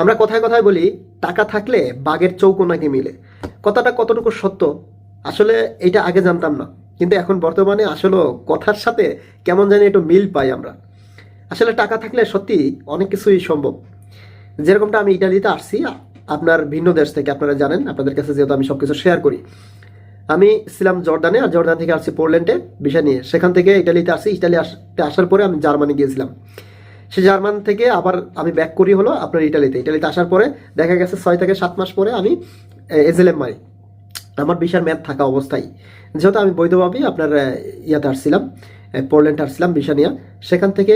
আমরা কথায় কথায় বলি, টাকা থাকলে বাঘের চৌকো নাকি মিলে? কথাটা কতটুকু সত্য? আসলে এটা আগে জানতাম না, কিন্তু এখন বর্তমানে আসলে কথার সাথে কেমন জানি একটু মিল পাই আমরা। আসলে টাকা থাকলে সত্যি অনেক কিছুই সম্ভব। যেরকমটা আমি ইটালিতে আসছি, আপনার ভিন্ন দেশ থেকে আপনারা জানেন, আপনাদের কাছে যেহেতু আমি সবকিছু শেয়ার করি। আমি ছিলাম জর্দানে, আর জর্দান থেকে আসছি পোল্যান্ডে বিষয় নিয়ে। সেখান থেকে ইটালিতে আসছি ইটালি আসতে আসার পরে আমি জার্মানি গিয়েছিলাম। সে জার্মান থেকে আবার আমি ব্যাক করি হলো আপনার ইটালিতে। ইটালিতে আসার পরে দেখা গেছে ছয় থেকে সাত মাস পরে আমি এজেলেম মারি আমার বিশার ম্যাথ থাকা অবস্থায়। যেহেতু আমি বৈধভাবেই আপনার ইয়াতে আসছিলাম পোল্যান্ডে আসছিলাম ভিসা নিয়ে, সেখান থেকে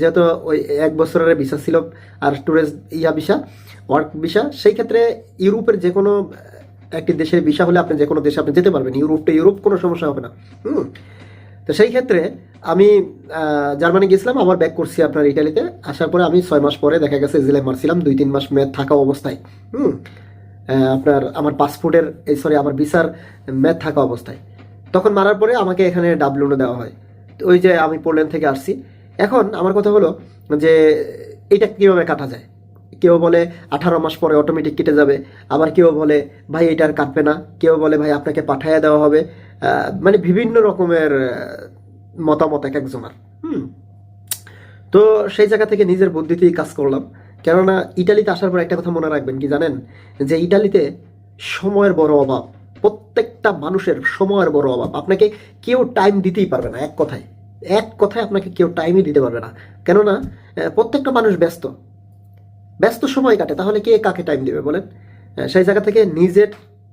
যেহেতু ওই এক বছরের ভিসা ছিল আর ট্যুরিস্ট ইয়া ভিসা, ওয়ার্ক ভিসা, সেই ক্ষেত্রে ইউরোপের যে কোনো একটি দেশের ভিসা হলে আপনি যে কোনো দেশে আপনি যেতে পারবেন। ইউরোপ টু ইউরোপ, কোনো সমস্যা হবে না। হুম। তো সেই ক্ষেত্রে আমি জার্মানি গেছিলাম, আবার ব্যাক করছি আপনার ইটালিতে। আসার পরে আমি ছয় মাস পরে দেখা গেছে জেলে মারছিলাম, দুই তিন মাস মেয়াদ থাকা অবস্থায়। হুম? আপনার আমার পাসপোর্টের এই সরি আমার ভিসার মেয়াদ থাকা অবস্থায়। তখন মারার পরে আমাকে এখানে ডাবলুনো দেওয়া হয়। তো ওই যে আমি পোল্যান্ড থেকে আসছি। এখন আমার কথা হলো যে, এটা কীভাবে কাটা যায়? কেউ বলে আঠারো মাস পরে অটোমেটিক কেটে যাবে। আবার কেউ বলে, ভাই এটা আর কাটবে না। কেউ বলে, ভাই, আপনাকে পাঠাইয়া দেওয়া হবে। মানে বিভিন্ন রকমের মতামত এক একজনের। হুম। তো সেই জায়গা থেকে নিজের বুদ্ধিতেই কাজ করলাম। কেননা ইটালিতে আসার পর একটা কথা মনে রাখবেন কি জানেন? যে ইটালিতে সময়ের বড় অভাব, প্রত্যেকটা মানুষের সময়ের বড় অভাব। আপনাকে কেউ টাইম দিতেই পারবে না, এক কথায়। এক কথায় আপনাকে কেউ টাইমই দিতে পারবে না। কেননা প্রত্যেকটা মানুষ ব্যস্ত। ব্যস্ত সময় কাটে, তাহলে কে কাকে টাইম দেবে বলেন? সেই জায়গা থেকে নিজের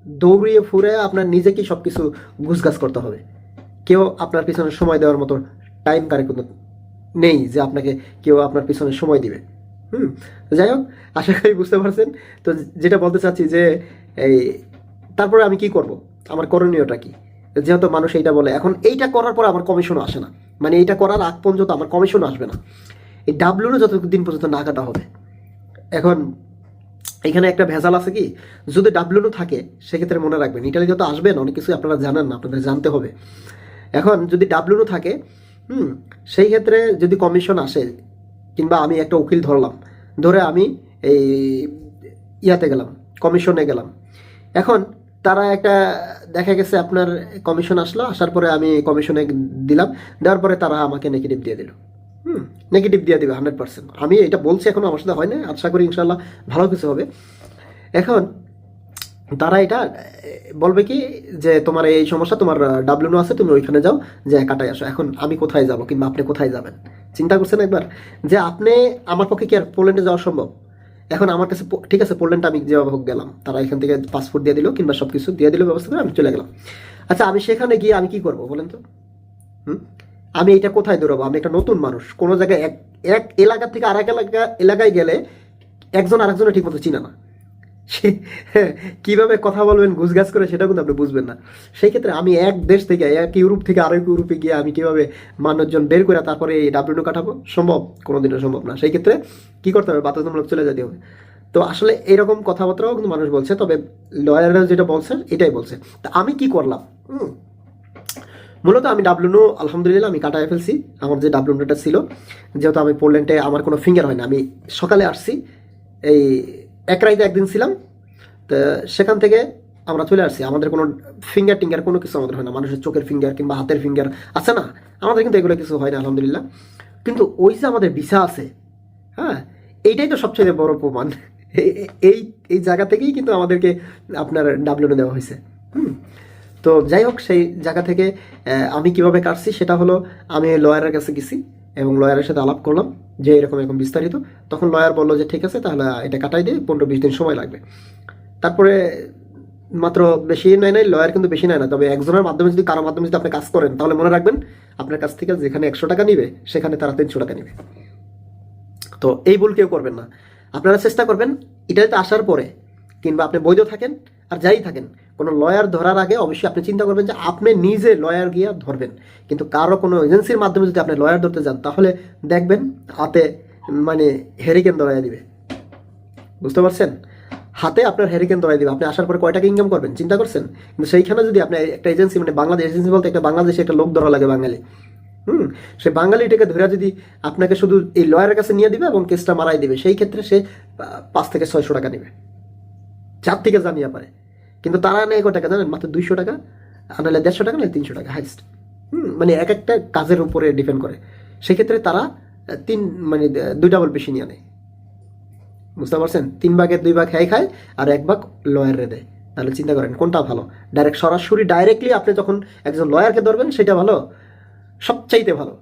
দৌড়িয়ে ফুরে আপনার নিজেকেই সব কিছু গুছগাছ করতে হবে। কেউ আপনার পিছনে সময় দেওয়ার মতো টাইম কারে কোনো নেই যে আপনাকে কেউ আপনার পিছনে সময় দিবে। হুম, যাই হোক, আশা করি বুঝতে পারছেন। তো যেটা বলতে চাচ্ছি যে, এই তারপরে আমি কি করব? আমার করণীয়টা কি? যেহেতু মানুষ এইটা বলে, এখন এইটা করার পর আমার কমিশনও আসে না। মানে এইটা করার আগ পর্যন্ত আমার কমিশনও আসবে না। এই ডাব্লিউরও যতদিন পর্যন্ত না কাটা হবে, এখন এখানে একটা ভেজাল আছে কি? যদি ডাব্লিউও থাকে, সেক্ষেত্রে মনে রাখবেন। ইটালিতে তো আসবেন অনেক কিছু আপনারা জানেন না, আপনাদের জানতে হবে। এখন যদি ডাব্লিউও থাকে, হুম, সেই ক্ষেত্রে যদি কমিশন আসে, কিংবা আমি একটা উকিল ধরলাম, ধরে আমি এই ইয়াতে গেলাম কমিশনে গেলাম। এখন তারা একটা, দেখা গেছে আপনার কমিশন আসলো, আসার পরে আমি কমিশনে দিলাম, দেওয়ার পরে তারা আমাকে নেগেটিভ দিয়ে দিল। নেগেটিভ দিয়ে দিবে হান্ড্রেড পার্সেন্ট আমি এটা বলছি এখনও, আমার সাথে হয় না আশা করি ইনশাল্লাহ ভালো কিছু হবে। এখন তারা এটা বলবে কি যে, তোমার এই সমস্যা, তোমার ডাব্লিউ আছে, তুমি ওইখানে যাও, যে কাটাই আসো। এখন আমি কোথায় যাব কিংবা আপনি কোথায় যাবেন? চিন্তা করছেন একবার যে, আপনি আমার পক্ষে কি আর পোল্যান্ডে যাওয়া সম্ভব? এখন আমার কাছে ঠিক আছে, পোল্যান্ডে আমি যেভাবে হোক গেলাম। তারা এখান থেকে পাসপোর্ট দিয়ে দিল কিংবা সব কিছু দিয়ে দিল, ব্যবস্থা করে আমি চলে গেলাম। আচ্ছা আমি সেখানে গিয়ে আমি কি করব বলেন তো? হুম? আমি এটা কোথায় দৌড়াবো? আমি একটা নতুন মানুষ। কোনো জায়গায় এক এক এলাকা থেকে আরেক এলাকা, এলাকায় গেলে একজন আরেকজনের ঠিক মতো চিনে না। সে, কীভাবে কথা বলবেন গুছগাছ করে সেটা কিন্তু আপনি বুঝবেন না। সেই ক্ষেত্রে আমি এক দেশ থেকে, এক ইউরোপ থেকে আরেক ইউরোপে গিয়ে আমি কীভাবে মানুষজন বের করে তারপরে এই ডাব্লিউ কাটাবো? সম্ভব? কোনোদিনও সম্ভব না। সেই ক্ষেত্রে কি করতে হবে? বাধ্যতামূলক চলে যেতে হবে। তো আসলে এরকম কথাবার্তাও কিন্তু মানুষ বলছে, তবে লয়াররা যেটা বলছে, এটাই বলছে। তা আমি কি করলাম? হুম মূলত আমি ডাব্লুনো আলহামদুলিল্লাহ আমি কাটায় ফেলছি, আমার যে ডাব্লুনোটা ছিল, যেহেতু আমি পোল্যান্ডে আমার কোনো ফিঙ্গার হয় না, আমি সকালে আসছি, এই এক রাইতে একদিন ছিলাম, তো সেখান থেকে আমরা চলে আসছি, আমাদের কোনো ফিঙ্গার টিঙ্গার কোনো কিছু আমাদের হয় না, মানুষের চোখের ফিঙ্গার কিংবা হাতের ফিঙ্গার আছে না, আমাদের কিন্তু এগুলো কিছু হয় না, আলহামদুলিল্লাহ। কিন্তু ওই যে আমাদের ভিসা আছে হ্যাঁ এইটাই তো সবচেয়ে বড় প্রমাণ, এই- এই জায়গা থেকেই কিন্তু আমাদেরকে আপনার ডাব্লিউ দেওয়া হয়েছে, হুম। তো যাই হোক, সেই জায়গা থেকে আমি কীভাবে কাটছি সেটা হলো, আমি লয়ারের কাছে গেছি এবং লয়ারের সাথে আলাপ করলাম যে এরকম এরকম বিস্তারিত। তখন লয়ার বলল যে, ঠিক আছে, তাহলে এটা কাটাই দিয়ে পনেরো বিশ দিন সময় লাগবে। তারপরে মাত্র বেশি নেয় নাই, লয়ার কিন্তু বেশি নেয় না, তবে একজনের মাধ্যমে যদি, কারোর মাধ্যমে যদি আপনি কাজ করেন, তাহলে মনে রাখবেন আপনার কাছ থেকে যেখানে একশো টাকা নিবে, সেখানে তারা তিনশো টাকা নিবে। তো এই ভুল কেউ করবেন না। আপনারা চেষ্টা করবেন ইটালিতে আসার পরে, কিংবা আপনি বৈধ থাকেন, আর যাই থাকেন কোনো লয়ার ধরার আগে অবশ্যই আপনি চিন্তা করবেন যে আপনি নিজে লয়ার গিয়ে ধরবেন। কিন্তু কারও কোনো এজেন্সির মাধ্যমে যদি আপনি লয়ার ধরতে যান, তাহলে দেখবেন হাতে মানে হেরিকেন ধরাইয়া দিবে। বুঝতে পারছেন? হাতে আপনার হেরিকেন ধরাই দিবে। আপনি আসার পরে কয় টাকা ইনকাম করবেন? চিন্তা করছেন? কিন্তু সেইখানে যদি আপনি একটা এজেন্সি মানে বাংলাদেশ এজেন্সি বলতে একটা বাংলাদেশে একটা লোক ধরা লাগে বাঙালি। হুম? সে বাঙালিটাকে ধরে যদি আপনাকে শুধু এই লয়ারের কাছে নিয়ে দিবে এবং কেসটা মারাই দিবে, সেই ক্ষেত্রে সে পাঁচ থেকে ছয়শো টাকা নেবে। চার থেকে জানিয়ে পারে। কিন্তু তারা নেয় কত টাকা জানেন? মাত্র দুইশো টাকা, আর নাহলে দেড়শো টাকা, নাহলে তিনশো টাকা হাইস্ট হুম মানে এক একটা কাজের উপরে ডিপেন্ড করে। সেক্ষেত্রে তারা তিন মানে দুই ডাবল বেশি নিয়ে নেয়। বুঝতে পারছেন? তিন ভাগের দুই ভাগ হ্যাঁ খায়, আর এক ভাগ লয়ারে দেয়। তাহলে চিন্তা করেন, কোনটা ভালো? ডাইরেক্ট সরাসরি ডাইরেক্টলি আপনি যখন একজন লয়ারকে ধরবেন, সেটা ভালো? সবচাইতে ভালো।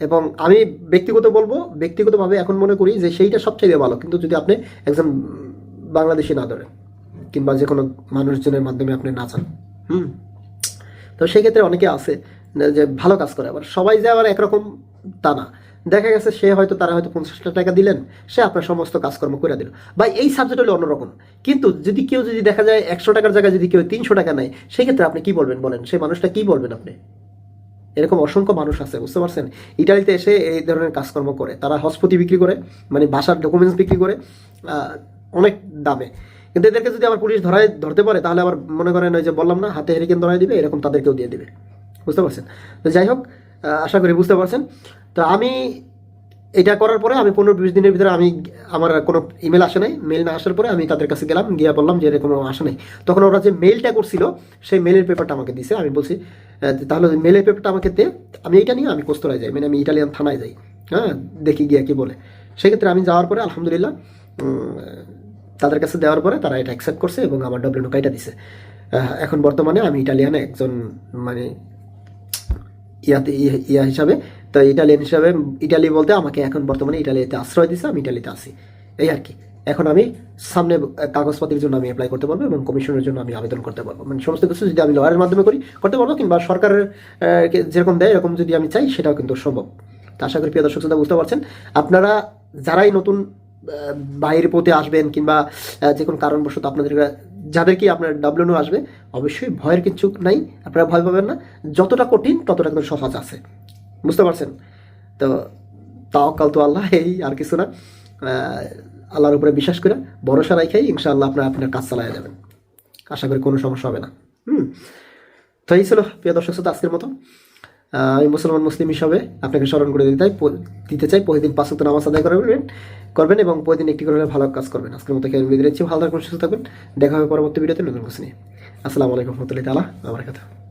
এবং আমি ব্যক্তিগত বলব, ব্যক্তিগতভাবে এখন মনে করি যে সেইটা সবচাইতে ভালো। কিন্তু যদি আপনি একজন বাংলাদেশি না ধরেন কিংবা যে কোনো মানুষজনের মাধ্যমে আপনি না চান। হুম? তো সেই ক্ষেত্রে অনেকে আছে যে ভালো কাজ করে, আবার সবাই যে আবার একরকম তা না। দেখা গেছে সে হয়তো তারা হয়তো পঞ্চাশটা টাকা দিলেন, সে আপনার সমস্ত কাজকর্ম করে দিল। বা এই সাবজেক্ট হলো অন্যরকম। কিন্তু যদি কেউ যদি দেখা যায় একশো টাকার জায়গায় যদি কেউ তিনশো টাকা নেয়, সেই ক্ষেত্রে আপনি কি বলবেন বলেন? সেই মানুষটা কি বলবেন আপনি? এরকম অসংখ্য মানুষ আছে, বুঝতে পারছেন? ইটালিতে এসে এই ধরনের কাজকর্ম করে। তারা হসপতি বিক্রি করে মানে বাসার ডকুমেন্টস বিক্রি করে অনেক দামে। কিন্তু এদেরকে যদি আবার পুলিশ ধরায়, ধরতে পারে, তাহলে আবার মনে করেন ওই যে বললাম না, হাতে হেরিকেন ধরাই দিবে, এরকম তাদেরকেও দিয়ে দিবে। বুঝতে পারছেন? তো যাই হোক আশা করি বুঝতে পারছেন। তো আমি এটা করার পরে আমি পনেরো বিশ দিনের ভিতরে আমি আমার কোনো ইমেল আসে নাই। মেল না আসার পরে আমি তাদের কাছে গেলাম, গিয়ে বললাম যে এরকম আসে নাই। তখন ওরা যে মেলটা করছিল, সেই মেলের পেপারটা আমাকে দিছে। আমি বলছি তাহলে মেলের পেপারটা আমাকে দে। আমি এইটা নিয়ে আমি কোস্তরায় যাই মানে আমি ইটালিয়ান থানায় যাই। হ্যাঁ দেখি গিয়ে কি বলে। সেক্ষেত্রে আমি যাওয়ার পরে আলহামদুলিল্লাহ তাদের কাছে দেওয়ার পরে তারা এটা অ্যাকসেপ্ট করছে এবং আমার ডব্লিউ নোকাইটা দিছে এখন বর্তমানে আমি ইটালিয়ানে একজন মানে ইয়াতে ইয়া- হিসাবে, তো ইটালিয়ান হিসাবে ইটালি বলতে আমাকে এখন বর্তমানে ইটালিতে আশ্রয় দিছে, আমি ইটালিতে আছি। এই আর কি। এখন আমি সামনে কাগজপত্রের জন্য আমি অ্যাপ্লাই করতে পারব এবং কমিশনের জন্য আমি আবেদন করতে পারব। মানে সমস্ত কিছু যদি আমি লয়ারের মাধ্যমে করি, করতে পারব কিংবা সরকারের যেরকম দেয়, এরকম যদি আমি চাই, সেটাও কিন্তু সম্ভব। তা আশা করি প্রিয় দর্শক বুঝতে পারছেন। আপনারা যারাই নতুন বাইরের পথে আসবেন কিংবা যে কোনো কারণবশত আপনাদের যাদের কি আপনার ডাব্লিউ আসবে, অবশ্যই ভয়ের কিছু নাই, আপনারা ভয় পাবেন না। যতটা কঠিন, ততটা কিন্তু সহজ আছে। বুঝতে পারছেন? তো তাওকাল তো আল্লাহ, এই আর কিছু না। আল্লাহর উপরে বিশ্বাস করে ভরসা রাখাই ইনশাআল্লাহ আপনার আপনার কাজ চালায় যাবেন। আশা করি কোনো সমস্যা হবে না। হুম। তো এই ছিল প্রিয় দর্শক শ্রোতা আজকের মতো। আমি মুসলমান মুসলিম হিসাবে আপনাকে স্মরণ করে দিতে চাই দিতে চাই, প্রতিদিন পাঁচ নামাজ আদায় করবেন করবেন এবং প্রতিদিন একটি করে ভালো কাজ করবেন। আজকের মতো বিদায় দিচ্ছি ভালো থাকবেন সুস্থ থাকবেন দেখা হবে পরবর্তী ভিডিওতে নতুন কিছু নিয়ে। আসসালামু আলাইকুম রহমতুল্লাহ তালা আমার কথা